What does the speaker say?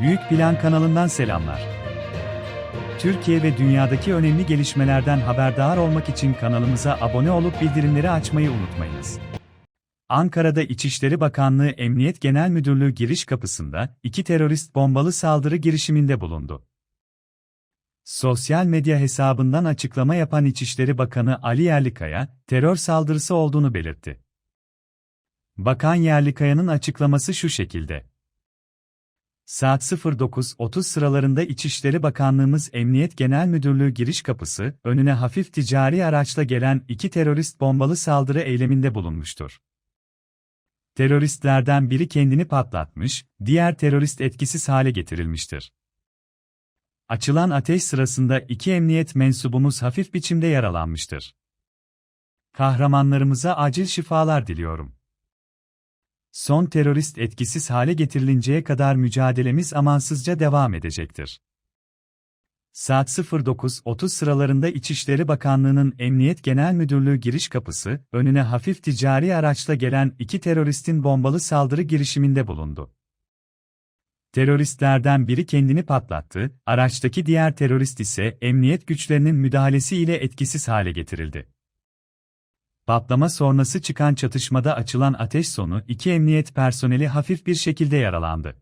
Büyük Plan kanalından selamlar. Türkiye ve dünyadaki önemli gelişmelerden haberdar olmak için kanalımıza abone olup bildirimleri açmayı unutmayınız. Ankara'da İçişleri Bakanlığı Emniyet Genel Müdürlüğü giriş kapısında iki terörist bombalı saldırı girişiminde bulundu. Sosyal medya hesabından açıklama yapan İçişleri Bakanı Ali Yerlikaya, terör saldırısı olduğunu belirtti. Bakan Yerlikaya'nın açıklaması şu şekilde. Saat 09.30 sıralarında İçişleri Bakanlığımız Emniyet Genel Müdürlüğü giriş kapısı, önüne hafif ticari araçla gelen iki terörist bombalı saldırı eyleminde bulunmuştur. Teröristlerden biri kendini patlatmış, diğer terörist etkisiz hale getirilmiştir. Açılan ateş sırasında iki emniyet mensubumuz hafif biçimde yaralanmıştır. Kahramanlarımıza acil şifalar diliyorum. Son terörist etkisiz hale getirilinceye kadar mücadelemiz amansızca devam edecektir. Saat 09.30 sıralarında İçişleri Bakanlığı'nın Emniyet Genel Müdürlüğü giriş kapısı, önüne hafif ticari araçla gelen iki teröristin bombalı saldırı girişiminde bulundu. Teröristlerden biri kendini patlattı, araçtaki diğer terörist ise emniyet güçlerinin müdahalesiyle etkisiz hale getirildi. Patlama sonrası çıkan çatışmada açılan ateş sonu iki emniyet personeli hafif bir şekilde yaralandı.